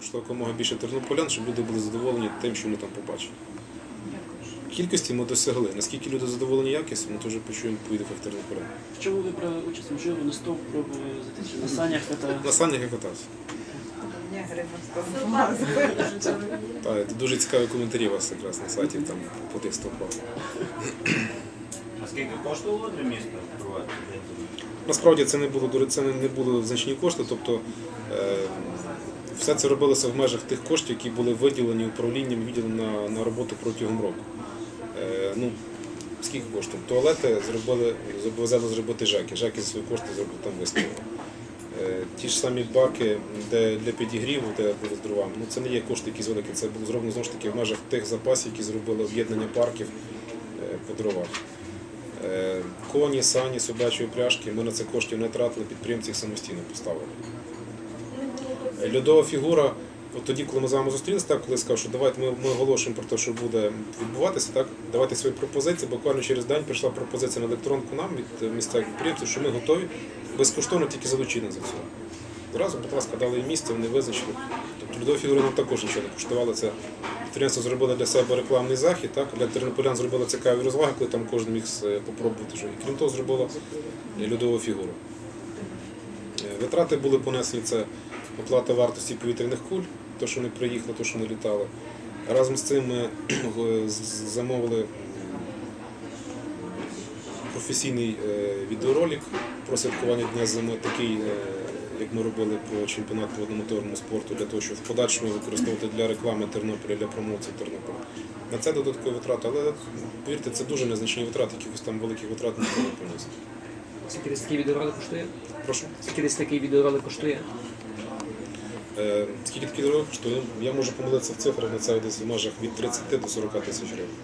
прийшло якомога більше тернополян, щоб люди були задоволені тим, що вони там побачили. Кількості ми досягли. Наскільки люди задоволені якістю, ми теж почуємо по відгуках тернополян. В чому ви брали участь? Можливо, на стовп пробували на санях катали? На санях я катався. Так, це дуже цікаві коментарі у вас якраз на сайті там по тих стовпах. А скільки коштувало для міста день? Насправді це не було це не були значні кошти, тобто е, все це робилося в межах тих коштів, які були виділені управлінням відділом на, на роботу протягом року. Е, ну, скільки коштів? Туалети зробили, зобов'язали зробити ЖЕКи. ЖЕКи за свої кошти зробили там виставили. Е, ті ж самі баки де для підігріву, де були з дровами, ну це не є кошти якісь великі, це було зроблено знову ж таки в межах тих запасів, які зробили об'єднання парків е, по дровах. Е, Коні, сані, собачі упряжки, ми на це коштів не тратили, підприємці їх самостійно поставили. Е, Льодова фігура, от тоді, коли ми з вами зустрілися, так, коли сказав, що давайте ми, ми оголошуємо про те, що буде відбуватися, так, давайте свої пропозиції. Буквально через день прийшла пропозиція на електронку нам від е, місцевих підприємців, що ми готові безкоштовно тільки залучити за цього. Зразу, будь ласка, дали їм місце, вони визначили. Тобто льодова фігура нам також нічого не коштувала. Це підприємство зробило для себе рекламний захід, так? для тернополян зробило цікаві розваги, коли там кожен міг е, попробувати. Що. І крім того, зробило і льодову фігуру. Е, Витрати були понесені це оплата вартості повітряних куль, то, що вони приїхали, то, що вони літали. Разом з цим ми замовили професійний е, відеоролик про святкування Дня зими, такий, е, як ми робили про чемпіонат по водномоторному спорту, для того, щоб в подальшому використовувати для реклами Тернополя, для промоції Тернополя. На це додаткові витрати, але повірте, це дуже незначні витрати, якихось там великих витрат ніхто не поніс. Скільки десь такий відеоролик коштує? Прошу. Скільки десь такий відеоролик коштує? Е, Скільки таких дорог? Я можу помилитися в цифрах, на це десь в межах від 30 до 40 тисяч гривень.